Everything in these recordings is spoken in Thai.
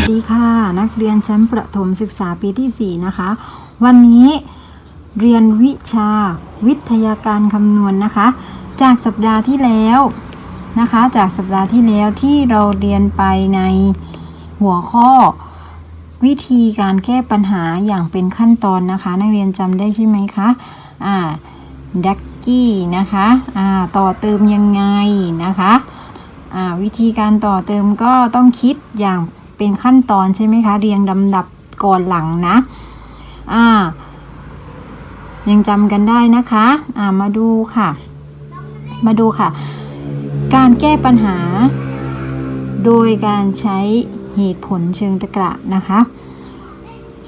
วัสดีค่ะ นักเรียนชั้นประถมศึกษาปีที่ 4 นะคะ วันนี้เรียนวิชาวิทยาการคำนวณนะคะ จากสัปดาห์ที่แล้วนะคะ จากสัปดาห์ที่แล้วที่เราเรียนไปในหัวข้อ วิธีการแก้ปัญหาอย่างเป็นขั้นตอนนะคะ นักเรียนจำได้ใช่ไหมคะอ่าดักกี้นะคะอ่าต่อเติมยังไงนะคะอ่าวิธีการต่อเติมก็ต้องคิดอย่าง เป็นขั้นตอนใช่ไหมคะ เรียงลำดับก่อนหลังนะ อ่า ยังจำกันได้นะคะ อ่ามาดูค่ะ มาดูค่ะ การแก้ปัญหา โดยการใช้เหตุผลเชิงตะกระนะคะ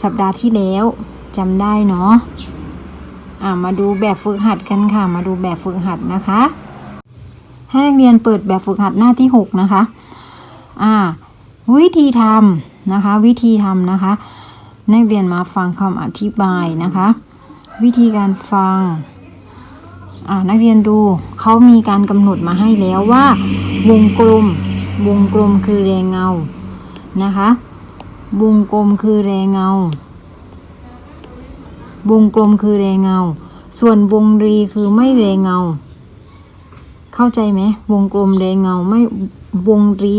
สัปดาห์ที่แล้วจำได้เนาะอ่ามาดูแบบฝึกหัดกันค่ะ มาดูแบบฝึกหัดนะคะให้นักเรียนเปิดแบบฝึกหัดหน้าที่ 6 นะคะ อ่า วิธีทำนะคะ วิธีทำนะคะ นักเรียนมาฟังคำอธิบายนะคะ วิธีการฟังอ่านักเรียนดูเขามีการกำหนดมาให้แล้วว่า วงกลม วงกลมคือแรงเงานะคะ วงกลมคือแรงเงา วงกลมคือแรงเงา ส่วนวงรีคือไม่แรงเงา เข้าใจไหมวงกลมแรงเงาไม่วงรี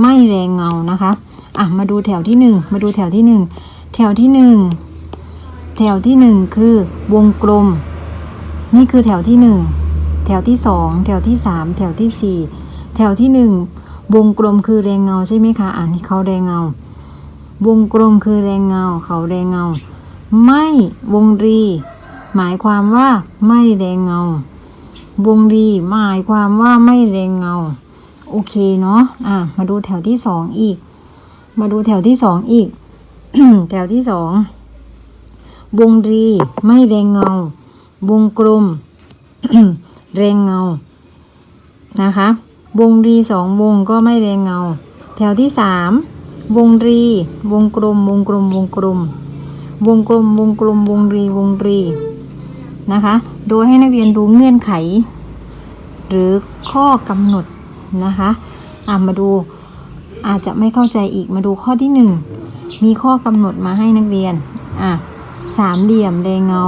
ไม่แรงเงานะคะอะมาดูแถวที่หนึ่งมาดูแถวที่หนึ่งแถวที่หนึ่งแถวที่หนึ่งคือวงกลม นี่คือแถวที่หนึ่งแถวที่สองแถวที่สามแถวที่สี่แถวที่หนึ่งวงกลมคือแรงเงาใช่ไหมคะอ่านเขาแรงเงา วงกลมคือแรงเงา เขาแรงเงา ไม่วงรี หมายความว่าไม่แรงเงา วงรีหมายความว่าไม่แรงเงา โอเคเนาะอะมาดูแถวที่สองอีก มาดูแถวที่สองอีก แถวที่สองวงรีไม่แรงเงาวงกลมแรงเงานะคะวงรีสองวงก็ไม่แรงเงา แถวที่สามวงรี วงกลม วงกลม วงกลม วงกลม วงกลม วงรี วงรีนะคะ โดยให้นักเรียนดูเงื่อนไข หรือข้อกำหนด นะคะอะมาดูอาจจะไม่เข้าใจอีกมาดูข้อที่หนึ่งมีข้อกำหนดมาให้นักเรียนอะสามเหลี่ยมแรงเงา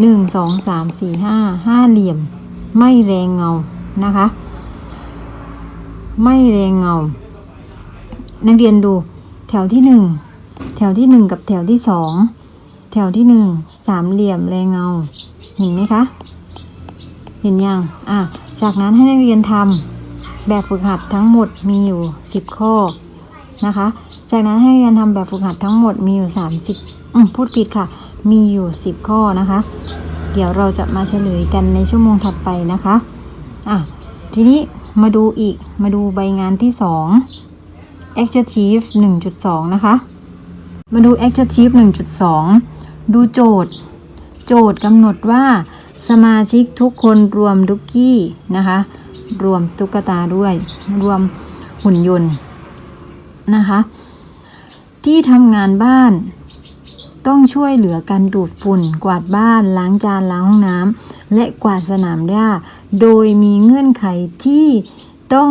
หนึ่งสองสามสี่ห้าห้าเหลี่ยม ไม่แรงเงานะคะ ไม่แรงเงา นักเรียนดูแถวที่หนึ่งแถวที่หนึ่งกับแถวที่สองแถวที่หนึ่งสามเหลี่ยมแรงเงา เห็นไหมคะ เห็นยังอะ จากนั้นให้นักเรียนทำแบบฝึกหัดทั้งหมดมีอยู่สิบข้อนะคะ จากนั้นให้นักเรียนทำแบบฝึกหัดทั้งหมดมีอยู่สามสิบอืมพูดผิดค่ะ มีอยู่สิบข้อนะคะ เดี๋ยวเราจะมาเฉลยกันในชั่วโมงถัดไปนะคะอะทีนี้มาดูอีกมาดูใบงานที่สอง adjective 1.2 นะคะ มาดู adjective 1.2 ดูโจทย์ โจทย์กำหนดว่า สมาชิกทุกคนรวมดุกกี้นะคะ รวมตุ๊กตาด้วย รวมหุ่นยนต์นะคะ ที่ทำงานบ้านต้องช่วยเหลือกันดูดฝุ่น กวาดบ้านล้างจานล้างห้องน้ำและกวาดสนามหญ้า โดยมีเงื่อนไขที่ต้อง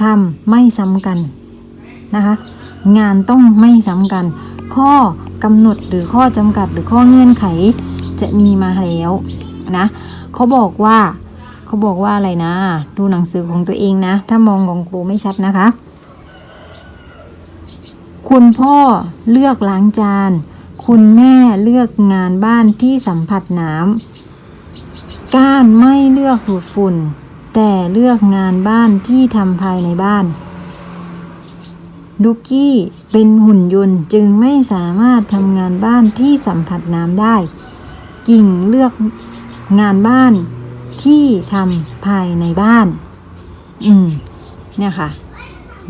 ทำไม่ซ้ำกันนะคะ งานต้องไม่ซ้ำกัน ข้อกำหนดหรือข้อจำกัดหรือข้อเงื่อนไข จะมีมาแล้วนะเขาบอกว่าเขาบอกว่าอะไรนะ ดูหนังสือของตัวเองนะ ถ้ามองของครูไม่ชัดนะคะ คุณพ่อเลือกล้างจาน คุณแม่เลือกงานบ้านที่สัมผัสน้ำก้านไม่เลือกดูดฝุ่น แต่เลือกงานบ้านที่ทำภายในบ้านดุกกี้เป็นหุ่นยนต์จึงไม่สามารถทำงานบ้านที่สัมผัสน้ำได้ กิ่งเลือกงานบ้านที่ทำภายในบ้าน อืม เนี่ยค่ะ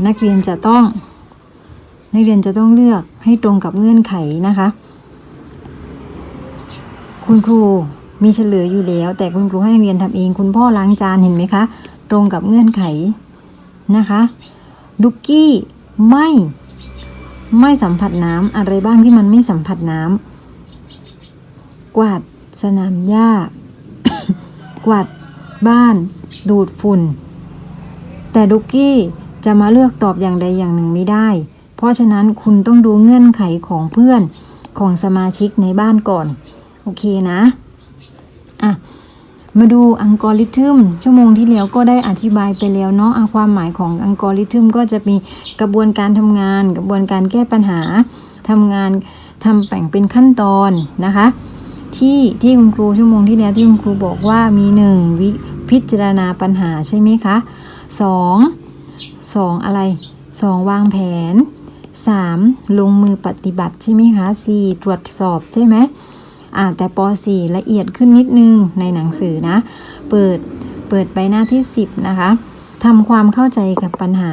นักเรียนจะต้อง นักเรียนจะต้องเลือกให้ตรงกับเงื่อนไขนะคะ คุณครูมีเฉลยอยู่แล้ว แต่คุณครูให้นักเรียนทำเอง คุณพ่อล้างจานเห็นไหมคะ ตรงกับเงื่อนไขนะคะดุกกี้ไม่ ไม่สัมผัสน้ำอะไรบ้างที่มันไม่สัมผัสน้ำ กวาดสนามหญ้า กวาดบ้าน ดูดฝุ่น แต่ดุกกี้จะมาเลือกตอบอย่างใดอย่างหนึ่งไม่ได้ เพราะฉะนั้นคุณต้องดูเงื่อนไขของเพื่อนของสมาชิกในบ้านก่อน โอเคนะ อะ มาดูอัลกอริทึม ชั่วโมงที่แล้วก็ได้อธิบายไปแล้วเนาะความหมายของอัลกอริทึมก็จะมีกระบวนการทำงาน กระบวนการแก้ปัญหาทำงานทำแบ่งเป็นขั้นตอนนะคะ ที่ที่คุณครูชั่วโมงที่แล้วที่คุณครูบอกว่ามีหนึ่งวิพิจารณาปัญหาใช่ไหมคะสองสองอะไรสองวางแผนสามลงมือปฏิบัติใช่ไหมคะสี่ตรวจสอบใช่ไหมอ่าแต่ป .4 ละเอียดขึ้นนิดนึงในหนังสือนะ เปิดเปิดไปหน้าที่ 10 นะคะทำความเข้าใจกับปัญหา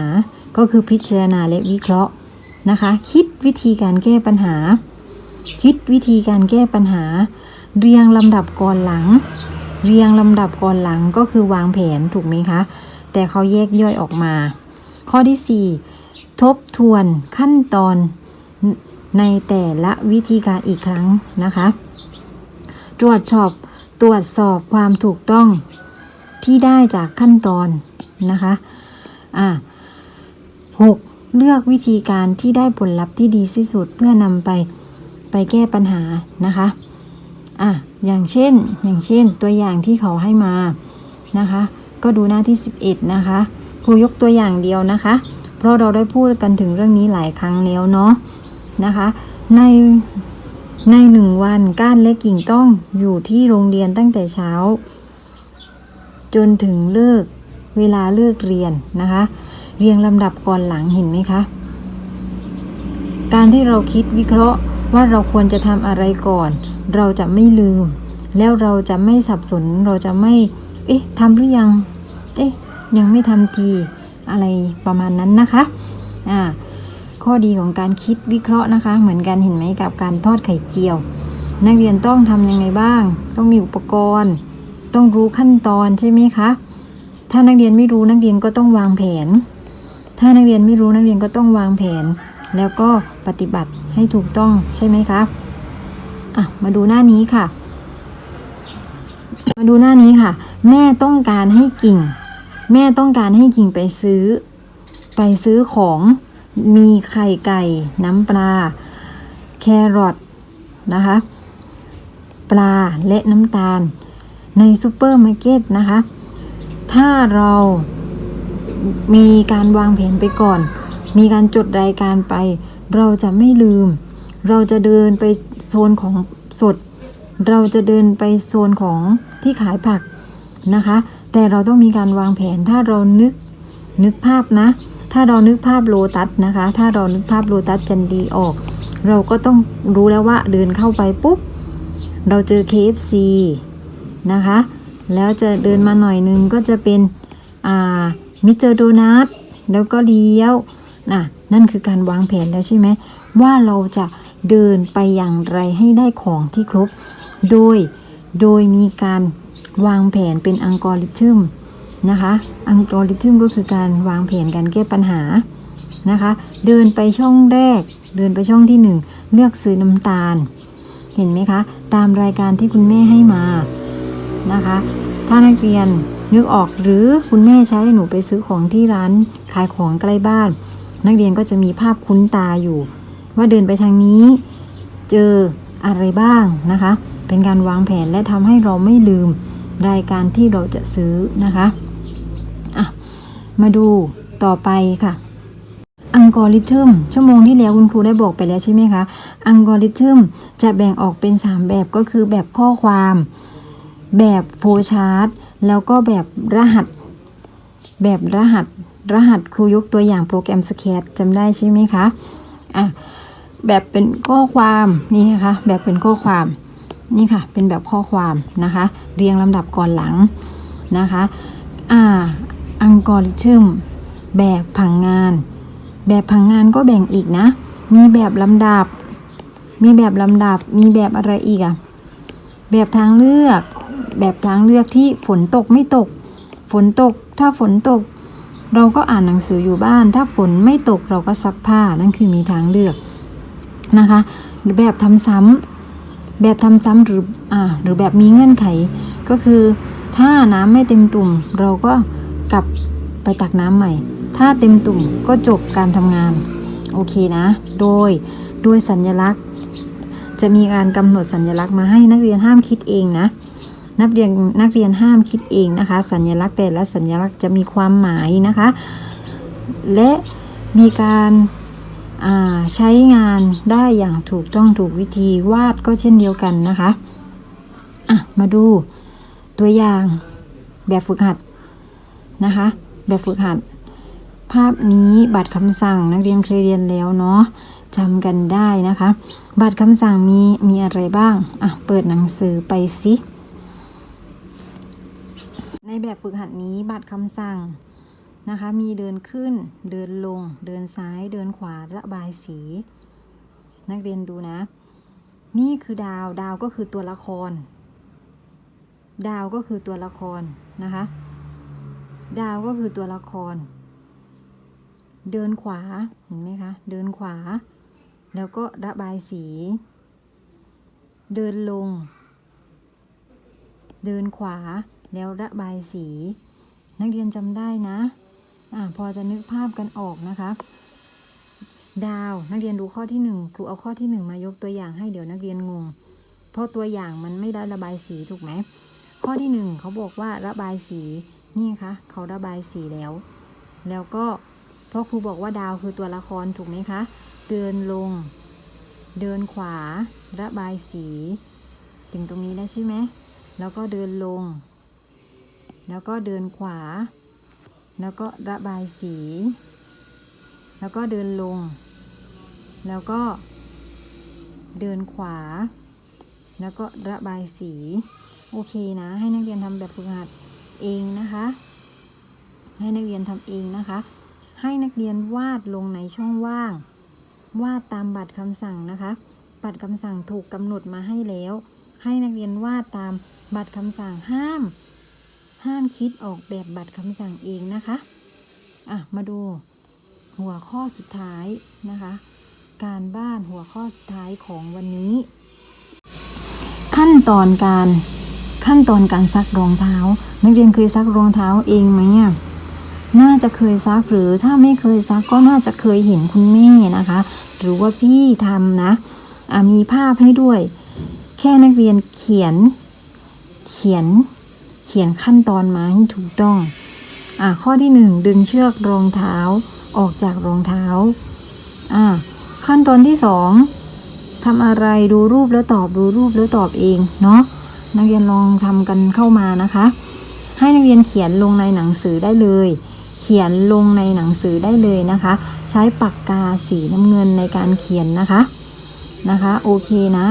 ก็คือพิจารณาและวิเคราะห์นะคะ คิดวิธีการแก้ปัญหา คิดวิธีการแก้ปัญหา เรียงลำดับก่อนหลัง เรียงลำดับก่อนหลังก็คือวางแผนถูกไหมคะ แต่เขาแยกย่อยออกมา ข้อที่ 4 ทบทวนขั้นตอนในแต่ละวิธีการอีกครั้งนะคะ ตรวจสอบตรวจสอบความถูกต้องที่ได้จากขั้นตอนนะคะอะหกเลือกวิธีการที่ได้ผลลัพธ์ที่ดีที่สุดเพื่อนำไปไปแก้ปัญหานะคะ อะอย่างเช่นอย่างเช่นตัวอย่างที่เขาให้มานะคะ ก็ดูหน้าที่ 11 นะคะครูยกตัวอย่างเดียวนะคะ เพราะเราได้พูดกันถึงเรื่องนี้หลายครั้งแล้วเนาะนะคะ ในในหนึ่งวันก้านและกิ่งต้องอยู่ที่โรงเรียนตั้งแต่เช้า จนถึงเลิกเวลาเลิกเรียนนะคะ เรียงลำดับก่อนหลังเห็นไหมคะ การที่เราคิดวิเคราะห์ ว่าเราควรจะทำอะไรก่อน เราจะไม่ลืม แล้วเราจะไม่สับสน เราจะไม่ เอ๊ะทำหรือยัง เอ๊ะ ยังไม่ทำทีอะไรประมาณนั้นนะคะอ่าข้อดีของการคิดวิเคราะห์นะคะ เหมือนกันเห็นไหมกับการทอดไข่เจียว นักเรียนต้องทำยังไงบ้าง ต้องมีอุปกรณ์ ต้องรู้ขั้นตอนใช่ไหมคะถ้านักเรียนไม่รู้นักเรียนก็ต้องวางแผน ถ้านักเรียนไม่รู้นักเรียนก็ต้องวางแผน แล้วก็ปฏิบัติให้ถูกต้องใช่ไหมคะอะมาดูหน้านี้ค่ะ มาดูหน้านี้ค่ะ แม่ต้องการให้กิ่ง แม่ต้องการให้กิ่งไปซื้อ ไปซื้อของมีไข่ไก่ น้ำปลา แครอทนะคะ ปลาและน้ำตาล ในซูเปอร์มาร์เก็ตนะคะ ถ้าเรามีการวางแผนไปก่อน มีการจดรายการไป เราจะไม่ลืม เราจะเดินไปโซนของสด เราจะเดินไปโซนของที่ขายผักนะคะ แต่เราต้องมีการวางแผนถ้าเรานึกนึกภาพนะ ถ้าเรานึกภาพโลตัสนะคะ ถ้าเรานึกภาพโลตัสจันดีออก เราก็ต้องรู้แล้วว่าเดินเข้าไปปุ๊บ เราเจอ KFC นะคะ แล้วจะเดินมาหน่อยนึงก็จะเป็นอ่ามิสเตอร์โดนัทแล้วก็เลี้ยว น่ะนั่นคือการวางแผนแล้วใช่ไหมว่าเราจะเดินไปอย่างไรให้ได้ของที่ครบ โดยโดยมีการวางแผนเป็นอัลกอริทึมนะคะอัลกอริทึมก็คือการวางแผนการแก้ปัญหานะคะ เดินไปช่องแรก เดินไปช่องที่หนึ่งเลือกซื้อน้ำตาล เห็นไหมคะ ตามรายการที่คุณแม่ให้มานะคะ ถ้านักเรียนนึกออกหรือคุณแม่ใช้หนูไปซื้อของที่ร้านขายของใกล้บ้าน นักเรียนก็จะมีภาพคุ้นตาอยู่ ว่าเดินไปทางนี้ เจออะไรบ้างนะคะ เป็นการวางแผนและทำให้เราไม่ลืมรายการที่เราจะซื้อนะคะอะมาดูต่อไปค่ะอัลกอริทึมชั่วโมงที่แล้วคุณครูได้บอกไปแล้วใช่ไหมคะอัลกอริทึมจะแบ่งออกเป็น 3 แบบก็คือแบบข้อความ แบบโฟลชาร์ตแล้วก็แบบรหัส แบบรหัส รหัสครูยกตัวอย่างโปรแกรมสแคตจำได้ใช่ไหมคะอะแบบเป็นข้อความนี่นะคะแบบเป็นข้อความนี่ค่ะ เป็นแบบข้อความนะคะ เรียงลำดับก่อนหลังนะคะอ่าอัลกอริทึมแบบผังงาน แบบผังงานก็แบ่งอีกนะ มีแบบลำดับ มีแบบลำดับ มีแบบอะไรอีกอะแบบทางเลือก แบบทางเลือกที่ฝนตกไม่ตก ฝนตก ถ้าฝนตก เราก็อ่านหนังสืออยู่บ้าน ถ้าฝนไม่ตกเราก็ซักผ้านั่นคือมีทางเลือกนะคะแบบทำซ้ำแบบทำซ้ำหรืออ่าหรือแบบมีเงื่อนไข ก็คือถ้าน้ำไม่เต็มตุ่ม เราก็กลับไปตักน้ำใหม่ ถ้าเต็มตุ่มก็จบการทำงานโอเคนะ โดยโดยสัญลักษณ์ จะมีการกำหนดสัญลักษณ์มาให้นักเรียนห้ามคิดเองนะ นักเรียนนักเรียนห้ามคิดเองนะคะ สัญลักษณ์แต่ละสัญลักษณ์จะมีความหมายนะคะ และมีการาใช้งานได้อย่างถูกต้องถูกวิธีวาดก็เช่นเดียวกันนะคะอะมาดูตัวอย่างแบบฝึกหัดนะคะ แบบฝึกหัด ภาพนี้บัตรคำสั่งนักเรียนเคยเรียนแล้วเนาะจำกันได้นะคะ บัตรคำสั่งมีมีอะไรบ้างอะเปิดหนังสือไปสิ แบบฝึกหัดนี้บัตรคำสั่งนะคะ มีเดินขึ้น เดินลง เดินซ้าย เดินขวา ระบายสี นักเรียนดูนะ นี่คือดาว ดาวก็คือตัวละคร ดาวก็คือตัวละครนะคะ ดาวก็คือตัวละคร เดินขวา เห็นไหมคะ เดินขวา แล้วก็ระบายสี เดินลง เดินขวา แล้วระบายสี นักเรียนจำได้นะอ่าพอจะนึกภาพกันออกนะคะดาวนักเรียนดูข้อที่หนึ่งครูเอาข้อที่หนึ่งมายกตัวอย่างให้เดี๋ยวนักเรียนงง เพราะตัวอย่างมันไม่ได้ระบายสีถูกไหมข้อที่หนึ่งเขาบอกว่าระบายสีนี่คะเขาระบายสีแล้ว แล้วก็เพราะครูบอกว่าดาวคือตัวละครถูกไหมคะเดินลง เดินขวา ระบายสี ถึงตรงนี้แล้วใช่ไหมแล้วก็เดินลง แล้วก็เดินขวา แล้วก็ระบายสี แล้วก็เดินลง แล้วก็เดินขวา แล้วก็ระบายสี โอเคนะ ให้นักเรียนทำแบบฝึกหัดเองนะคะ ให้นักเรียนทำเองนะคะ ให้นักเรียนวาดลงในช่องว่าง วาดตามบัตรคำสั่งนะคะ บัตรคำสั่งถูกกำหนดมาให้แล้ว ให้นักเรียนวาดตามบัตรคำสั่งห้าม ห้ามคิดออกแบบบัตรคำสั่งเองนะคะ อะ มาดูหัวข้อสุดท้ายนะคะ การบ้านหัวข้อสุดท้ายของวันนี้ ขั้นตอนการขั้นตอนการซักรองเท้า นักเรียนเคยซักรองเท้าเองไหมอะน่าจะเคยซักหรือถ้าไม่เคยซักก็น่าจะเคยเห็นคุณแม่นะคะ หรือว่าพี่ทำนะะมีภาพให้ด้วย แค่นักเรียนเขียน เขียน เขียนขั้นตอนมาให้ถูกต้องอะข้อที่หนึ่งดึงเชือกรองเท้าออกจากรองเท้าอะขั้นตอนที่สองทำอะไรดูรูปแล้วตอบดูรูปแล้วตอบเองเนาะนักเรียนลองทำกันเข้ามานะคะ ให้นักเรียนเขียนลงในหนังสือได้เลย เขียนลงในหนังสือได้เลยนะคะ ใช้ปากกาสีน้ำเงินในการเขียนนะคะนะคะโอเคนะ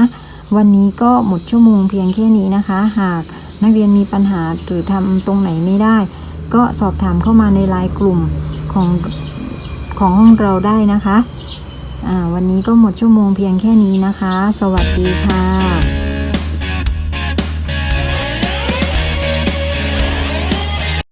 วันนี้ก็หมดชั่วโมงเพียงแค่นี้นะคะ หาก นักเรียนมีปัญหาหรือทำตรงไหนไม่ได้ ก็สอบถามเข้ามาในไลน์กลุ่มของของห้องเราได้นะคะ วันนี้ก็หมดชั่วโมงเพียงแค่นี้นะคะ สวัสดีค่ะ